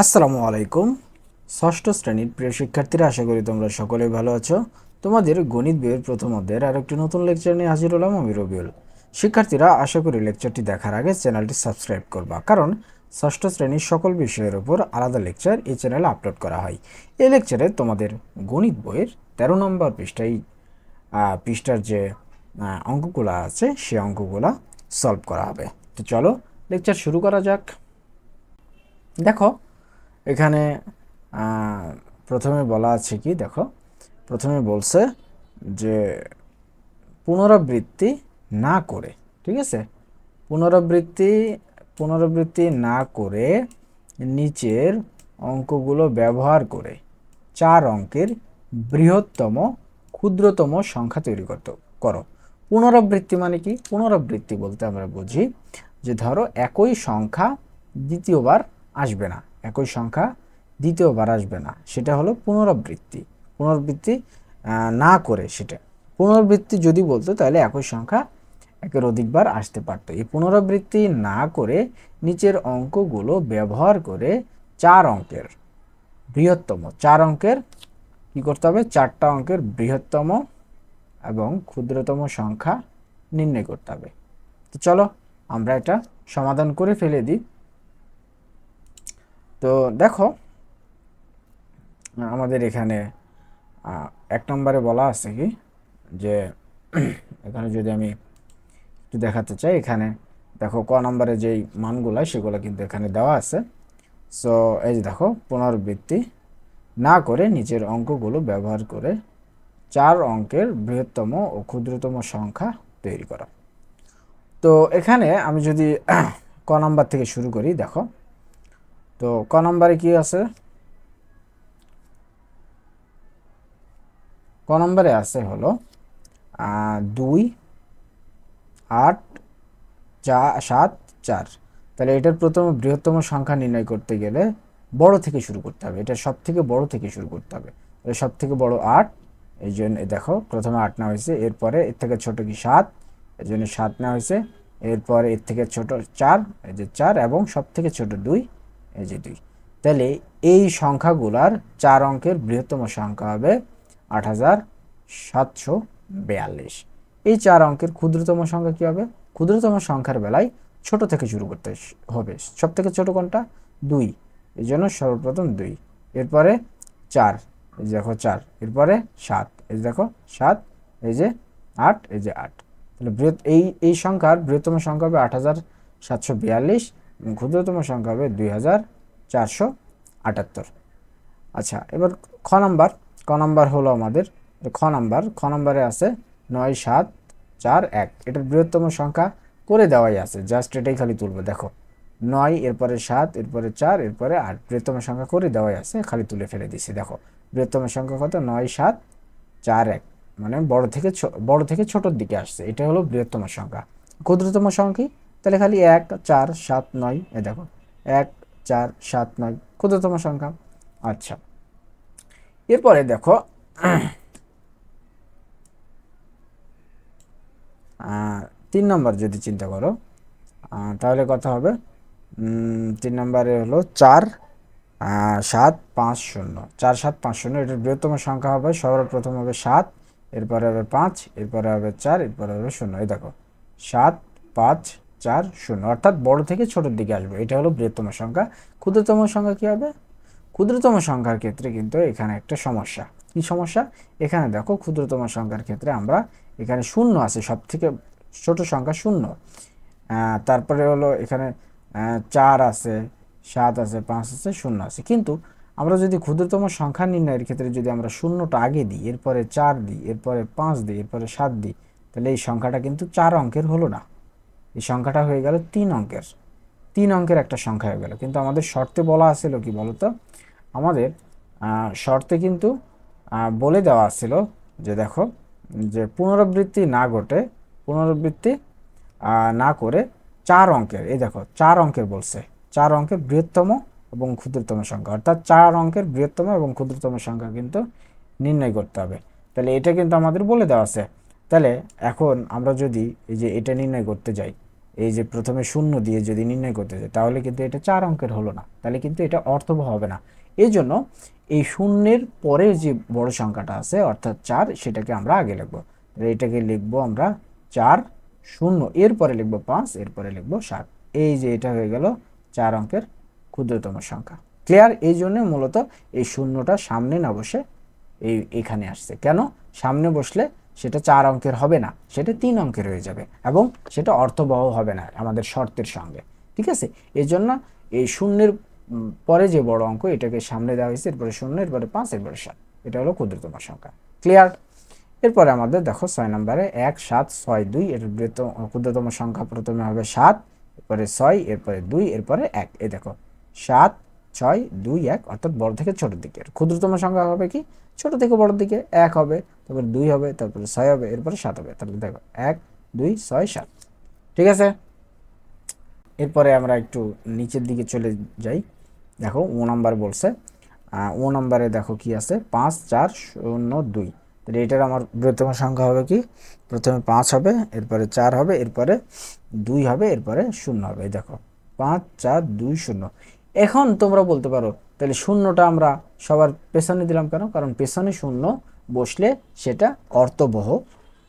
আসসালামু আলাইকুম। ষষ্ঠ শ্রেণির প্রিয় শিক্ষার্থীরা, আশা করি তোমরা সকলেই ভালো আছো। তোমাদের গণিত বইয়ের প্রথম অধ্যায়ের আর একটি নতুন লেকচার নিয়ে হাজির হলাম আমি রবিউল। শিক্ষার্থীরা, আশা করি লেকচারটি দেখার আগে চ্যানেলটি সাবস্ক্রাইব করবা, কারণ ষষ্ঠ শ্রেণির সকল বিষয়ের উপর আলাদা লেকচার এই চ্যানেলে আপলোড করা হয়। এই লেকচারে তোমাদের গণিত বইয়ের তেরো নম্বর পৃষ্ঠায় পৃষ্ঠার যে অঙ্কগুলো আছে, সে অঙ্কগুলো সলভ করা হবে। তো চলো লেকচার শুরু করা যাক। দেখো এখানে প্রথমে বলা আছে কি, দেখো, প্রথমে বলছে যে পুনরাবৃত্তি না করে, ঠিক আছে? পুনরাবৃত্তি পুনরাবৃত্তি না করে নিচের অঙ্কগুলো ব্যবহার করে চার অঙ্কের বৃহত্তম, ক্ষুদ্রতম সংখ্যা তৈরি করতে, করো। পুনরাবৃত্তি মানে কি? পুনরাবৃত্তি বলতে আমরা বুঝি যে ধরো একই সংখ্যা দ্বিতীয়বার আসবে না। একই সংখ্যা দ্বিতীয়বার আসবে না। সেটা হলো পুনরাবৃত্তি। পুনরাবৃত্তি না করে সেটা। পুনরাবৃত্তি যদি বলতো তাহলে একই সংখ্যা একের অধিকবার আসতে পারতো। এই পুনরাবৃত্তি না করে নিচের অঙ্কগুলো ব্যবহার করে চার অঙ্কের বৃহত্তম, চার অঙ্কের কি করতে হবে? চারটা অঙ্কের বৃহত্তম এবং ক্ষুদ্রতম সংখ্যা নির্ণয় করতে হবে। তো চলো আমরা এটা সমাধান করে ফেলে দিই। তো দেখো, আমাদের এখানে এক নম্বরে বলা আছে কি, যে এখানে যদি আমি একটু দেখাতে চাই, এখানে দেখো ক নম্বরে যেই মানগুলো, সেগুলো কিন্তু এখানে দেওয়া আছে। সো এই যে দেখো, পুনরাবৃত্তি না করে নিচের অঙ্কগুলো ব্যবহার করে চার অঙ্কের বৃহত্তম ও ক্ষুদ্রতম সংখ্যা তৈরি করা। তো এখানে আমি যদি ক নাম্বার থেকে শুরু করি, দেখো। তো ক নম্বরে কি আছে? ক নম্বরে আছে হলো দুই, আট, চা, সাত, চার। তাহলে এটার প্রথম বৃহত্তম সংখ্যা নির্ণয় করতে গেলে বড় থেকে শুরু করতে হবে। এটা সব থেকে বড় থেকে শুরু করতে হবে। তাহলে সব থেকে বড় আট, এই জন্য দেখো প্রথমে আট নেওয়া হয়েছে, এরপরে এর থেকে ছোট কি সাত, এই জন্য সাত নেওয়া হয়েছে, এরপরে এর থেকে ছোট চার, এই যে চার, এবং সব থেকে ছোট দুই এই যে দুই। তাহলে এই সংখ্যাগুলার চার অঙ্কের বৃহত্তম সংখ্যা হবে আট হাজার সাতশো বিয়াল্লিশ। এই চার অঙ্কের ক্ষুদ্রতম সংখ্যা কী হবে? ক্ষুদ্রতম সংখ্যার বেলায় ছোট থেকে শুরু করতে হবে। সব থেকে ছোট কোনটা? দুই। এই জন্য সর্বপ্রথম দুই। এরপরে চার। এই দেখো চার। এরপরে সাত। এই দেখো সাত। এই যে আট। এই যে আট। তাহলে বৃহৎ এই এই সংখ্যার বৃহত্তম সংখ্যা হবে আট হাজার সাতশো বিয়াল্লিশ। এবং ক্ষুদ্রতম সংখ্যা হবে দুই হাজার চারশো আটাত্তর। আচ্ছা এবার খ নাম্বার। ক নাম্বার হলো আমাদের খ নাম্বার। খ নাম্বারে আছে নয় সাত চার এক। এটার বৃহত্তম সংখ্যা করে দেওয়াই আছে। জাস্ট এটাই খালি তুলবে। দেখো, নয়, এরপরে সাত, এরপরে চার, এরপরে আট। বৃহত্তম সংখ্যা করে দেওয়াই আছে। খালি তুলে ফেলে দিছি। দেখো, বৃহত্তম সংখ্যা কত? নয় সাত চার এক। মানে বড় থেকে বড় থেকে ছোটোর দিকে আসছে। এটা হলো বৃহত্তম সংখ্যা। ক্ষুদ্রতম সংখ্যা? তাহলে খালি এক, চার, সাত, নয় এ দেখো, এক, চার, সাত, নয়, ক্ষুদ্রতম সংখ্যা আচ্ছা। এরপরে দেখো তিন নম্বর যদি চিন্তা করো তাহলে কথা হবে? তিন নম্বরে হলো চার সাত, পাঁচ, শূন্য। চার, সাত, পাঁচ, শূন্য, এটার বৃহত্তম সংখ্যা হবে, সর্বপ্রথম হবে সাত, এরপরে হবে পাঁচ, এরপরে হবে চার, এরপরে হবে শূন্য। এই দেখো, সাত, পাঁচ চার শূন্য, অর্থাৎ বড় থেকে ছোটোর দিকে আসবে। এটা হলো বৃহত্তম সংখ্যা। ক্ষুদ্রতম সংখ্যা কী হবে? ক্ষুদ্রতম সংখ্যার ক্ষেত্রে কিন্তু এখানে একটা সমস্যা। কি সমস্যা? এখানে দেখো ক্ষুদ্রতম সংখ্যার ক্ষেত্রে আমরা এখানে শূন্য আছে সব থেকে ছোট সংখ্যা শূন্য। তারপরে হলো এখানে চার আছে, সাত আছে, পাঁচ আছে, শূন্য আছে। কিন্তু আমরা যদি ক্ষুদ্রতম সংখ্যা নির্ণয়ের ক্ষেত্রে যদি আমরা শূন্যটা আগে দিই, এরপরে চার দিই, এরপরে পাঁচ দিই, এরপরে সাত দিই, তাহলে এই সংখ্যাটা কিন্তু চার অঙ্কের হলো না। এই সংখ্যাটা হয়ে গেল তিন অঙ্কের। তিন অঙ্কের একটা সংখ্যা হয়ে গেল। কিন্তু আমাদের শর্তে বলা আছিল কি বলতো? আমাদের শর্তে কিন্তু বলে দেওয়া ছিল যে দেখো, যে পুনরাবৃত্তি না ঘটে, পুনরাবৃত্তি না করে চার অঙ্কের। এই দেখো, চার অঙ্কের বলছে। চার অঙ্কের বৃহত্তম এবং ক্ষুদ্রতম সংখ্যা। অর্থাৎ চার অঙ্কের বৃহত্তম এবং ক্ষুদ্রতম সংখ্যা কিন্তু নির্ণয় করতে হবে। তাহলে এটা কিন্তু আমাদের বলে দেওয়া আছে। তাহলে এখন আমরা যদি এই যে এটা নির্ণয় করতে যাই এই যে প্রথমে শূন্য দিয়ে যদি নির্ণয় করতে চাই, তাহলে কিন্তু এটা চার অঙ্কের হলো না। তাহলে কিন্তু এটা অর্থবহ হবে না। এই জন্য এই শূন্যের পরে যে বড় সংখ্যাটা আছে, অর্থাৎ চার, সেটাকে আমরা আগে লিখব। এটাকে লিখব আমরা চার শূন্য, এরপরে লিখব পাঁচ, এরপরে লিখব সাত। এই যে এটা হয়ে গেল চার অঙ্কের ক্ষুদ্রতম সংখ্যা। ক্লিয়ার? এই জন্য মূলত এই শূন্যটা সামনে না বসে এই, এখানে আসছে। কেন? সামনে বসলে সেটা চার অঙ্কের হবে না, সেটা তিন অঙ্কের হয়ে যাবে এবং সেটা অর্থবহ হবে না আমাদের শর্তের সঙ্গে, ঠিক আছে? এই জন্য এই শূন্যের পরে যে বড় অঙ্ক এটাকে সামনে দেওয়া হয়েছে, এরপরে শূন্য, এরপরে পাঁচ, এরপরে সাত, এটা হলো ক্ষুদ্রতম সংখ্যা ক্লিয়ার এরপরে আমাদের দেখো ছয় নম্বরে এক, সাত, ছয়, দুই, এর বৃহত্তম ক্ষুদ্রতম সংখ্যা প্রথমে হবে সাত, এরপরে ছয়, এরপরে দুই, এরপরে এক, এই দেখো, সাত ছয়, দুই, এক, অর্থাৎ বড় থেকে ছোট দিকে ক্ষুদ্রতম সংখ্যা হবে কি? ছোট থেকে বড় দিকে এক হবে, তারপরে দুই হবে, তারপরে ছয় হবে, এরপরে সাত হবে। তাহলে দেখো, এক, দুই, ছয়, সাত। ঠিক আছে? এরপরে আমরা একটু নিচের দিকে চলে যাই। দেখো, ও নাম্বার বলছে ও নাম্বারে দেখো কি আছে? পাঁচ, চার, শূন্য, দুই। তাহলে এটার আমার বৃহত্তম সংখ্যা হবে কি? প্রথমে পাঁচ হবে, এরপরে চার হবে, এরপরে দুই হবে, এরপরে শূন্য হবে। দেখো, পাঁচ, চার, দুই, শূন্য। এখন তোমরা বলতে পারো, তাহলে শূন্যটা আমরা সবার পেছনে দিলাম কেন? কারণ পেছনে শূন্য বসলে সেটা অর্থবহ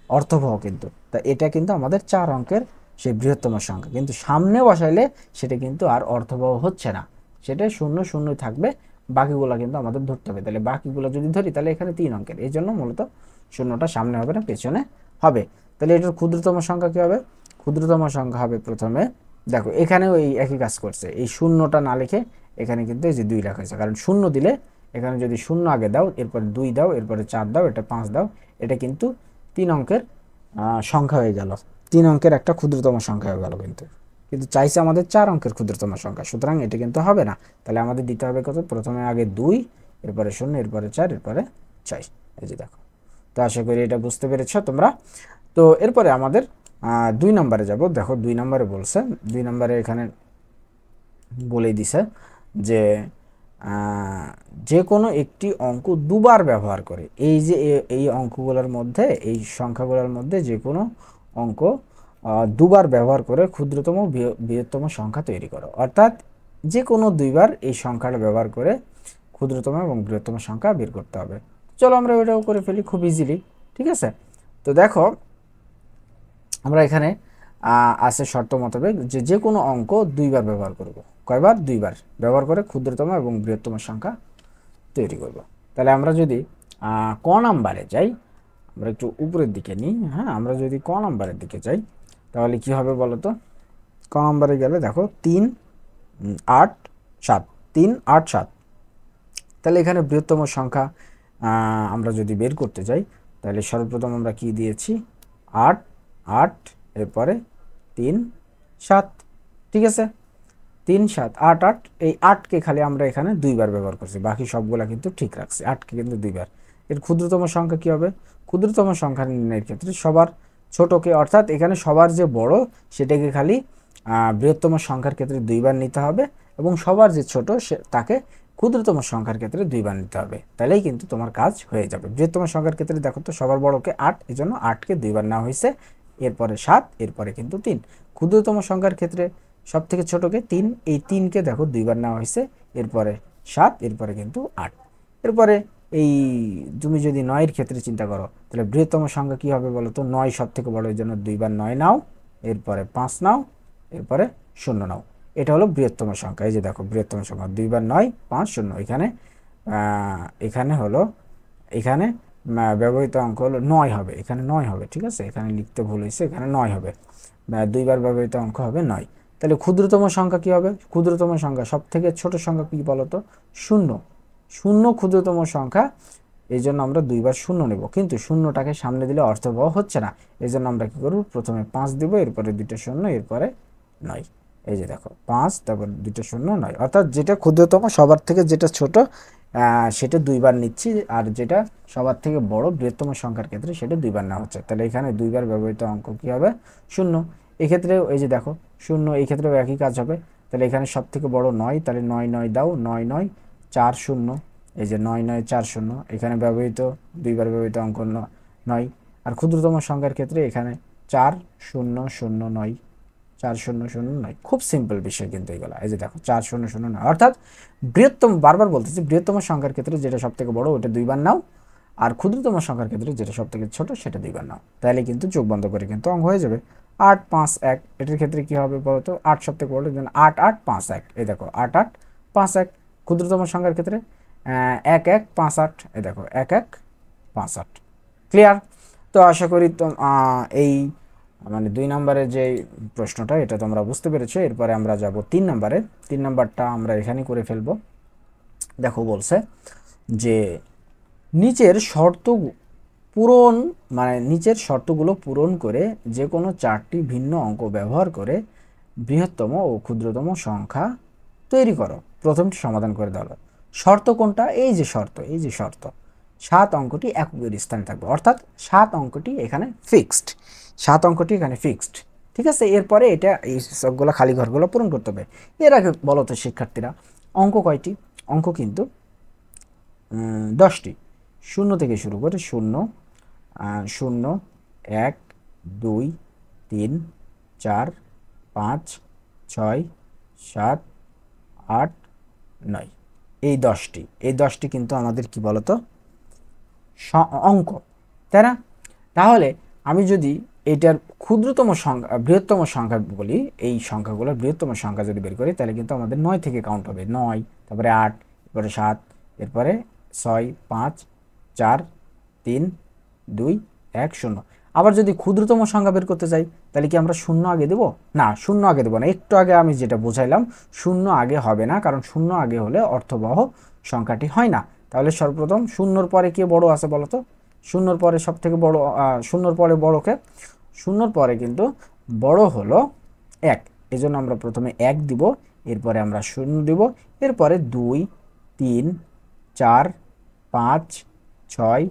অর্থবহ কিন্তু। তা এটা কিন্তু আমাদের চার অঙ্কের সেই বৃহত্তম সংখ্যা। কিন্তু সামনে বসাইলে সেটা কিন্তু আর অর্থবহ হচ্ছে না। সেটা শূন্য শূন্য থাকবে, বাকিগুলো কিন্তু আমাদের ধরতে হবে। তাহলে বাকিগুলো যদি ধরি, তাহলে এখানে তিন অঙ্কের। এই জন্য মূলত শূন্যটা সামনে হবে না, পেছনে হবে। তাহলে এটার ক্ষুদ্রতম সংখ্যা কী হবে? ক্ষুদ্রতম সংখ্যা হবে প্রথমে দেখো, এখানেও ওই একই কাজ করছে। এই শূন্যটা না লিখে এখানে কিন্তু এই যে দুই লেখা হয়েছে। কারণ শূন্য দিলে এখানে যদি শূন্য আগে দাও, এরপরে দুই দাও, এরপরে চার দাও, এটা পাঁচ দাও, এটা কিন্তু তিন অঙ্কের সংখ্যা হয়ে গেল। তিন অঙ্কের একটা ক্ষুদ্রতম সংখ্যা হয়ে গেল কিন্তু। কিন্তু চাইছে আমাদের চার অঙ্কের ক্ষুদ্রতম সংখ্যা, সুতরাং এটা কিন্তু হবে না। তাহলে আমাদের দিতে হবে কত? প্রথমে আগে দুই, এরপরে শূন্য, এরপরে চার, এরপরে ছয়। এই যে দেখো। তো আশা করি এটা বুঝতে পেরেছ তোমরা। তো এরপরে আমাদের দুই নম্বরে যাব। দেখো, দুই নম্বরে বলছে, দুই নম্বরে এখানে বলে দিছে যে যে কোনো একটি অঙ্ক দুবার ব্যবহার করে, এই যে এই অঙ্কগুলোর মধ্যে, এই সংখ্যাগুলোর মধ্যে যে কোনো অঙ্ক দুবার ব্যবহার করে ক্ষুদ্রতম, বৃহ- বৃহত্তম সংখ্যা তৈরি করো। অর্থাৎ যে কোনো দুইবার এই সংখ্যাটা ব্যবহার করে ক্ষুদ্রতম এবং বৃহত্তম সংখ্যা বের করতে হবে। চলো আমরা ওইটাও করে ফেলি, খুব ইজিলি ঠিক আছে? তো দেখো আমরা এখানে আছে শর্ত মোতাবেক যে যে কোনো অঙ্ক দুইবার ব্যবহার করব। কয়বার? দুইবার। ব্যবহার করে ক্ষুদ্রতম এবং বৃহত্তম সংখ্যা তৈরি করব। তাহলে আমরা যদি ক নাম্বারে যাই, আমরা একটু উপরের দিকে নিই হ্যাঁ? আমরা যদি ক নাম্বারের দিকে যাই, তাহলে কি হবে বলো তো ক নাম্বারে গেলে দেখো তিন আট, সাত। তিন, আট, সাত। তাহলে এখানে বৃহত্তম সংখ্যা আমরা যদি বের করতে যাই, তাহলে সর্বপ্রথম আমরা কি দিয়েছি? আট আট, এরপরে তিন, সাত। ঠিক আছে? তিন, সাত, আট আট। এই আটকে খালি আমরা এখানে দুইবার ব্যবহার করছি। বাকি সবগুলা কিন্তু ঠিক রাখছি। আটকে কিন্তু দুইবার। এর ক্ষুদ্রতম সংখ্যা কি হবে? ক্ষুদ্রতম সংখ্যা নির্ণয়ের ক্ষেত্রে সবার ছোটকে, অর্থাৎ এখানে সবার যে বড়, সেটাকে খালি বৃহত্তম সংখ্যার ক্ষেত্রে দুইবার নিতে হবে এবং সবার যে ছোট, সে, তাকে ক্ষুদ্রতম সংখ্যার ক্ষেত্রে দুইবার নিতে হবে। তাহলেই কিন্তু তোমার কাজ হয়ে যাবে। বৃহত্তম সংখ্যার ক্ষেত্রে দেখো তো সবার বড়কে আট এই জন্য আটকে দুইবার নেওয়া হয়েছে। এরপরে সাত, এরপরে কিন্তু তিন। ক্ষুদ্রতম সংখ্যার ক্ষেত্রে সব থেকে ছোটকে তিন। এই তিনকে দেখো দুইবার নেওয়া হয়েছে। এরপরে সাত, এরপরে কিন্তু আট। এরপরে এই তুমি যদি নয়ের ক্ষেত্রে চিন্তা করো, তাহলে বৃহত্তম সংখ্যা কি হবে বলো তো? নয় সব থেকে বড়, এই জন্য দুইবার নয় নাও। এরপরে পাঁচ নাও। এরপরে শূন্য নাও। এটা হলো বৃহত্তম সংখ্যা। এই যে দেখো, বৃহত্তম সংখ্যা। দুইবার নয়, পাঁচ, শূন্য। এখানে এখানে হলো, এখানে ব্যবহৃত অঙ্ক হলো নয় হবে, এখানে নয় হবে, ঠিক আছে? এখানে লিখতে ভুল হয়েছে, এখানে নয় হবে। দুইবার ব্যবহৃত অঙ্ক হবে নয়। তাহলে ক্ষুদ্রতম সংখ্যা কি হবে? ক্ষুদ্রতম সংখ্যা সব থেকে ছোট সংখ্যা কি বলতো? শূন্য। শূন্য ক্ষুদ্রতম সংখ্যা এই জন্য আমরা দুইবার শূন্য নেব। কিন্তু শূন্যটাকে সামনে দিলে অর্থবহ হচ্ছে না। এই জন্য আমরা কি করব? প্রথমে পাঁচ দিব, এরপরে দুইটা শূন্য, এরপরে নয়। এই যে দেখো, পাঁচ, তারপর দুইটা শূন্য, নয়। অর্থাৎ যেটা ক্ষুদ্রতম, সবার থেকে যেটা ছোট সেটা দুইবার নিচ্ছি আর যেটা সবার থেকে বড়, বৃহত্তম সংখ্যার ক্ষেত্রে সেটা দুইবার নেওয়া হচ্ছে। তাহলে এখানে দুইবার ব্যবহৃত অঙ্ক কি হবে? শূন্য। এক্ষেত্রেও এই যে দেখো, শূন্য, এই ক্ষেত্রেও একই কাজ হবে। তাহলে এখানে সব থেকে বড় নয়, তাহলে নয় নয় দাও, নয় নয়, চার, শূন্য। এই যে নয় নয়, চার, শূন্য, এখানে ব্যবহৃত, দুইবার ব্যবহৃত অঙ্ক নয়। আর ক্ষুদ্রতম সংখ্যার ক্ষেত্রে এখানে চার, শূন্য শূন্য, নয়। চার শূন্য শূন্য নয়। খুব সিম্পল বিষয় কিন্তু এগুলো। এই যে দেখো চার শূন্য শূন্য নয়। অর্থাৎ বৃহত্তম, বারবার বলতেছি বৃহত্তম সংখ্যার ক্ষেত্রে যেটা সব থেকে বড়, ওটা দুইবার নাও। আর ক্ষুদ্রতম সংখ্যার ক্ষেত্রে যেটা সব থেকে ছোট, সেটা দুইবার নাও। তাহলে কিন্তু চোখ বন্ধ করে কিন্তু অঙ্ক হয়ে যাবে। আট, পাঁচ, এক, এটার ক্ষেত্রে কি হবে বলতো? আট সব থেকে বড় যেন আট আট, পাঁচ, এক। এই দেখো, আট আট, পাঁচ, এক। ক্ষুদ্রতম সংখ্যার ক্ষেত্রে এক এক, পাঁচ, আট। এই দেখো, এক এক, পাঁচ, আট। ক্লিয়ার তো আশা করি তো এই মানে দুই নম্বরের যে প্রশ্নটা, এটা তোমরা বুঝতে পেরেছ। এরপরে আমরা যাব তিন নম্বরে। তিন নম্বরটা আমরা এখানে করে ফেলব। দেখো বলছে যে, নিচের শর্ত পূরণ মানে নিচের শর্তগুলো পূরণ করে যে কোনো চারটি ভিন্ন অঙ্ক ব্যবহার করে বৃহত্তম ও ক্ষুদ্রতম সংখ্যা তৈরি করো। প্রথমটি সমাধান করে দেওয়া শর্ত কোনটা? এই যে শর্ত, এই যে শর্ত। সাত অঙ্কটি এককের স্থানে থাকবে। অর্থাৎ সাত অঙ্কটি এখানে ফিক্সড সাত অঙ্কটি এখানে ফিক্সড ঠিক আছে? এরপরে এটা এই সবগুলো খালি ঘরগুলো পূরণ করতে হবে। এর আগে বলো তো শিক্ষার্থীরা, অঙ্ক কয়টি? অঙ্ক কিন্তু দশটি। শূন্য থেকে শুরু করে শূন্য শূন্য, এক, দুই, তিন, চার, পাঁচ, ছয়, সাত, আট, নয়। এই দশটি। এই দশটি কিন্তু আমাদের কি বলতো? অঙ্ক। তাই না? তাহলে আমি যদি এটার ক্ষুদ্রতম সংখ্যা, বৃহত্তম সংখ্যা বলি, এই সংখ্যাগুলোর বৃহত্তম সংখ্যা যদি বের করি, তাহলে কিন্তু আমাদের নয় থেকে কাউন্ট হবে। নয়, তারপরে আট, এরপরে সাত, এরপরে ছয়, পাঁচ, চার, তিন, দুই, এক, শূন্য। আবার যদি ক্ষুদ্রতম সংখ্যা বের করতে চাই, তাহলে কি আমরা শূন্য আগে দেব? না, শূন্য আগে দেবো না। একটু আগে আমি যেটা বোঝাইলাম, শূন্য আগে হবে না, কারণ শূন্য আগে হলে অর্থবহ সংখ্যাটি হয় না। তাহলে সর্বপ্রথম শূন্যর পরে কে বড় আছে বলো তো? শূন্যর পরে সব থেকে বড় শূন্যর পরে বড়কে শূন্যর পরে কিন্তু বড় হলো এক। এই জন্য আমরা প্রথমে এক দিব, এরপরে আমরা শূন্য দিব, এরপরে দুই, তিন, চার, পাঁচ, ছয়,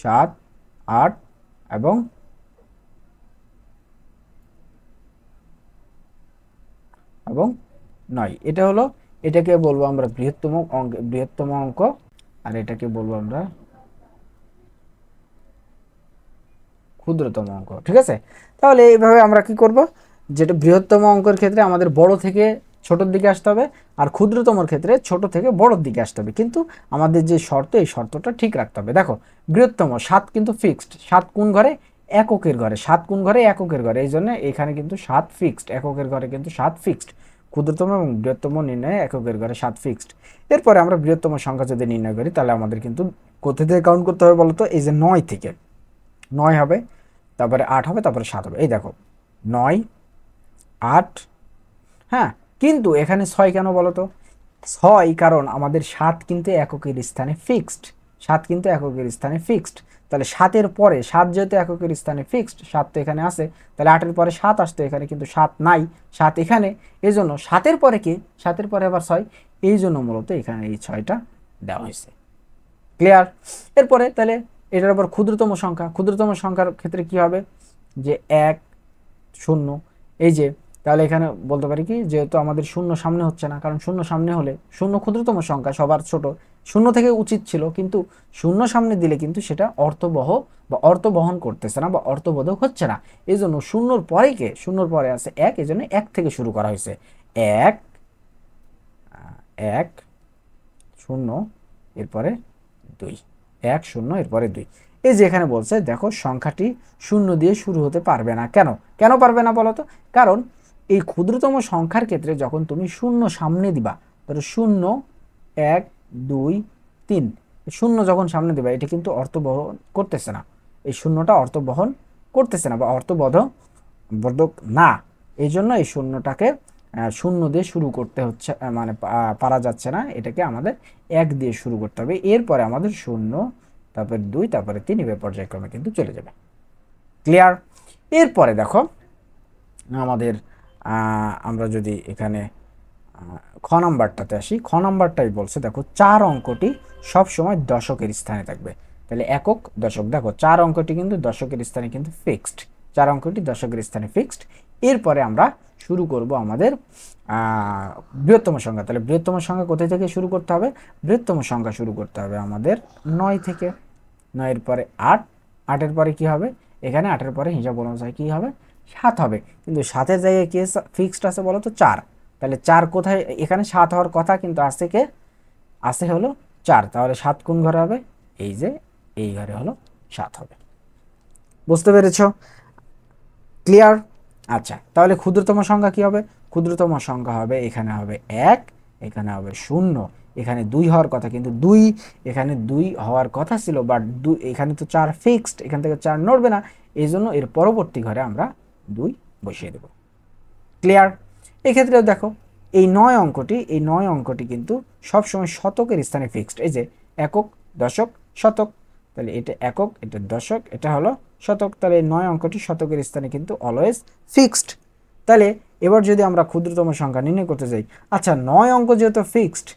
সাত, আট এবং এবং নয়। এটা হলো, এটাকে বলব আমরা বৃহত্তম অঙ্ক বৃহত্তম অঙ্ক। আর এটাকে বলব আমরা ক্ষুদ্রতম অঙ্ক, ঠিক আছে? তাহলে এইভাবে আমরা কি করব? যেটা বৃহত্তম অঙ্কের ক্ষেত্রে আমাদের বড় থেকে ছোটোর দিকে আসতে হবে, আর ক্ষুদ্রতমর ক্ষেত্রে ছোট থেকে বড়োর দিকে আসতে হবে। কিন্তু আমাদের যে শর্ত, এই শর্তটা ঠিক রাখতে হবে। দেখো, বৃহত্তম সাত কিন্তু ফিক্সড সাত কোন ঘরে? এককের ঘরে। সাত কোন ঘরে? এককের ঘরে। এই জন্য এখানে কিন্তু সাত ফিক্সড এককের ঘরে কিন্তু সাত ফিক্সড ক্ষুদ্রতম এবং বৃহত্তম নির্ণয়ে এককের ঘরে সাত ফিক্সড এরপরে আমরা বৃহত্তম সংখ্যা যদি নির্ণয় করি, তাহলে আমাদের কিন্তু কোথা থেকে কাউন্ট করতে হবে বলতো? এই যে নয় থেকে। নয় হবে, তারপরে আট হবে, তারপরে সাত হবে। এই দেখো, নয়, আট হ্যাঁ কিন্তু এখানে ছয় কেন বলো তো ছয় কারণ আমাদের সাত কিন্তু এককের স্থানে ফিক্সড সাত কিন্তু এককের স্থানে ফিক্সড তাহলে সাতের পরে সাত যেহেতু এককের স্থানে ফিক্সড সাত তো এখানে আছে, তাহলে আটের পরে সাত আসতো এখানে, কিন্তু সাত নাই, সাত এখানে এই জন্য সাতের পরে কি? সাতের পরে আবার ছয়, এই জন্য মূলত এখানে এই ছয়টা দেওয়া হয়েছে। ক্লিয়ার এরপরে তাহলে এটার আবার ক্ষুদ্রতম সংখ্যা, ক্ষুদ্রতম সংখ্যার ক্ষেত্রে কি হবে? যে এক, শূন্য, এই যে, তাহলে এখানে বলতে পারি কি? যেহেতু আমাদের শূন্য সামনে হচ্ছে না, কারণ শূন্য সামনে হলে শূন্য ক্ষুদ্রতম সংখ্যা সবার ছোট শূন্য থেকে উচিত ছিল, কিন্তু শূন্য সামনে দিলে কিন্তু সেটা অর্থবহ বা অর্থ বহন করতেছে না বা অর্থবোধক হচ্ছে না। এই জন্য শূন্যর পরে কে? শূন্যর পরে আছে এক এই জন্য এক থেকে শুরু করা হয়েছে। এক এক, শূন্য, এরপরে দুই। এক, শূন্য, এরপরে দুই। এই যে এখানে বলছে, দেখো সংখ্যাটি শূন্য দিয়ে শুরু হতে পারবে না। কেন? কেন পারবে না বলো তো? কারণ এই ক্ষুদ্রতম সংখ্যার ক্ষেত্রে যখন তুমি শূন্য সামনে দিবা ধরো শূন্য, এক দুই, তিন। শূন্য যখন সামনে দিবা, এটা কিন্তু অর্থ বহন করতেছে না। এই শূন্যটা অর্থ বহন করতেছে না বা অর্থবোধ বোধক না। এই জন্য এই শূন্যটাকে শূন্য দিয়ে শুরু করতে হচ্ছে মানে পারা যাচ্ছে না। এটাকে আমাদের এক দিয়ে শুরু করতে হবে। এরপরে আমাদের শূন্য, তারপরে দুই, তারপরে তিন এভাবে পর্যায়ক্রমে কিন্তু চলে যাবে। ক্লিয়ার এরপরে দেখো, আমাদের আমরা যদি এখানে খ নাম্বারটাতে আসি। খ নাম্বারটাই বলছে, দেখো, চার অঙ্কটি সব সময় দশকের স্থানে থাকবে। তাহলে একক দশক, দেখো, চার অঙ্কটি কিন্তু দশকের স্থানে কিন্তু ফিক্সড চার অঙ্কটি দশকের স্থানে ফিক্সড এরপরে আমরা শুরু করব আমাদের বৃহত্তম সংখ্যা। তাহলে বৃহত্তম সংখ্যা কোথায় থেকে শুরু করতে হবে? বৃহত্তম সংখ্যা শুরু করতে হবে আমাদের নয় থেকে। নয়ের পরে আট, আটের পরে কি হবে? এখানে আটের পরে হিসাব অনুযায়ী কী হবে? সাত হবে। কিন্তু সাতের জায়গায় কি ফিক্সড আছে বলো তো? চার। তাহলে চার কোথায়? এখানে সাত হওয়ার কথা, কিন্তু আছে কে? আছে হলো চার। তাহলে সাত কোন ঘরে হবে? এই যে এই ঘরে হলো সাত হবে। বুঝতে পেরেছ? ক্লিয়ার আচ্ছা তাহলে ক্ষুদ্রতম সংখ্যা কি হবে? ক্ষুদ্রতম সংখ্যা হবে, এখানে হবে এক, এখানে হবে শূন্য। এখানে দুই হওয়ার কথা, কিন্তু দুই, এখানে দুই হওয়ার কথা ছিল বাট দুই এখানে তো চার ফিক্সড এখান থেকে চার নড়বে না। এই জন্য এর পরবর্তী ঘরে আমরা দুই বসিয়ে দেব। ক্লিয়ার এক্ষেত্রেও দেখো, এই নয় অঙ্কটি, এই নয় অঙ্কটি কিন্তু সবসময় শতকের স্থানে ফিক্সড এই যে একক, দশক, শতক। তাহলে এটা একক, এটা দশক, এটা হলো শতক। তাহলে এই নয় অঙ্কটি শতকের স্থানে কিন্তু অলওয়েজ ফিক্সড তাহলে এবার যদি আমরা ক্ষুদ্রতম সংখ্যা নির্ণয় করতে যাই আচ্ছা নয় অঙ্ক যেহেতু ফিক্সড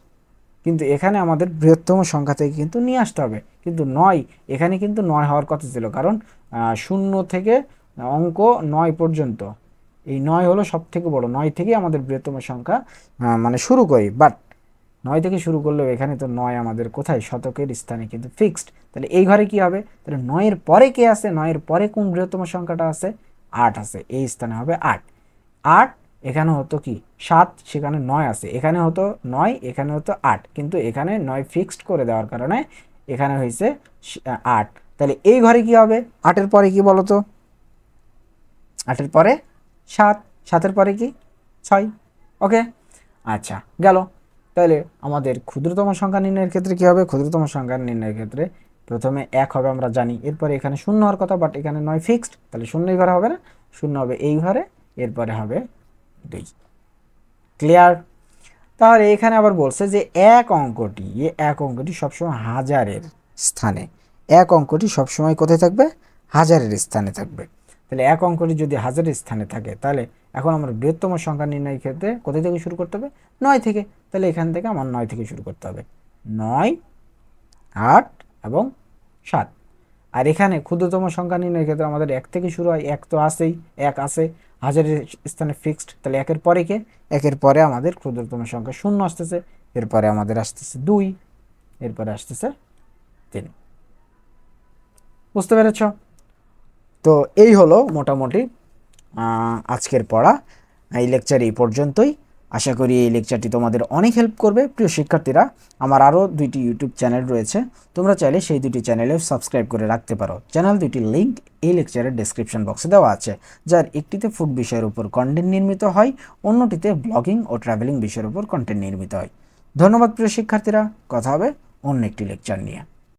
কিন্তু এখানে আমাদের বৃহত্তম সংখ্যা থেকে কিন্তু নিয়ে আসতে হবে। কিন্তু নয়, এখানে কিন্তু নয় হওয়ার কথা ছিল, কারণ শূন্য থেকে অঙ্ক নয় পর্যন্ত। এই নয় হলো সব থেকে বড়। নয় থেকে আমাদের বৃহত্তম সংখ্যা মানে শুরু করি। বাট নয় থেকে শুরু করলেও এখানে তো নয় আমাদের কোথায়? শতকের স্থানে কিন্তু ফিক্সড তাহলে এই ঘরে কি হবে? তাহলে নয়ের পরে কে আছে? নয়ের পরে কোন বৃহত্তম সংখ্যাটা আছে? আট আছে। এই স্থানে হবে আট। আট এখানে হতো কি? সাত, সেখানে নয় আছে। এখানে হতো নয়, এখানে হতো আট। কিন্তু এখানে নয় ফিক্সড করে দেওয়ার কারণে এখানে হয়েছে আট। তাহলে এই ঘরে কি হবে? আটের পরে কি বলো তো আটের পরে সাত, সাতের পরে কি? ছয়। ওকে? আচ্ছা গেল। তাহলে আমাদের ক্ষুদ্রতম সংখ্যা নির্ণয়ের ক্ষেত্রে কি হবে? ক্ষুদ্রতম সংখ্যা নির্ণয়ের ক্ষেত্রে প্রথমে এক হবে আমরা জানি। এরপরে এখানে শূন্য হওয়ার কথা বাট এখানে নয় ফিক্সড তাহলে শূন্য ঘরে হবে না। শূন্য হবে এই ঘরে, এরপরে হবে দুই। ক্লিয়ার তাহলে এখানে আবার বলছে যে এক অঙ্কটি, এ এক অঙ্কটি সবসময় হাজারের স্থানে। এক অঙ্কটি সবসময় কোথায় থাকবে? হাজারের স্থানে থাকবে। তাহলে এক অঙ্কটি যদি হাজারের স্থানে থাকে, তাহলে এখন আমরা বৃহত্তম সংখ্যা নির্ণয়ের ক্ষেত্রে কোথায় থেকে শুরু করতে হবে? নয় থেকে। তাহলে এখান থেকে আমার নয় থেকে শুরু করতে হবে। নয়, আট এবং সাত। আর এখানে ক্ষুদ্রতম সংখ্যা নির্ণয়ের ক্ষেত্রে আমাদের এক থেকে শুরু হয়। এক তো আসেই এক আসে হাজারের স্থানে ফিক্সড তাহলে একের পরে কে? একের পরে আমাদের ক্ষুদ্রতম সংখ্যা শূন্য আসতেছে। এরপরে আমাদের আসতেছে দুই, এরপরে আসতেছে তিন। বুঝতে পেরেছ? তো এই হলো মোটামুটি আজকের পড়া। এই লেকচার এই পর্যন্তই। আশা করি এই লেকচারটি তোমাদের অনেক হেল্প করবে। প্রিয় শিক্ষার্থীরা, আমার আরও দুইটি ইউটিউব চ্যানেল রয়েছে। তোমরা চাইলে সেই দুটি চ্যানেলেও সাবস্ক্রাইব করে রাখতে পারো। চ্যানেল দুইটির লিঙ্ক এই লেকচারের ডেসক্রিপশন বক্সে দেওয়া আছে, যার একটিতে ফুড বিষয়ের উপর কন্টেন্ট নির্মিত হয়, অন্যটিতে ব্লগিং ও ট্রাভেলিং বিষয়ের উপর কন্টেন্ট নির্মিত হয়। ধন্যবাদ প্রিয় শিক্ষার্থীরা। কথা হবে অন্য একটি লেকচার নিয়ে।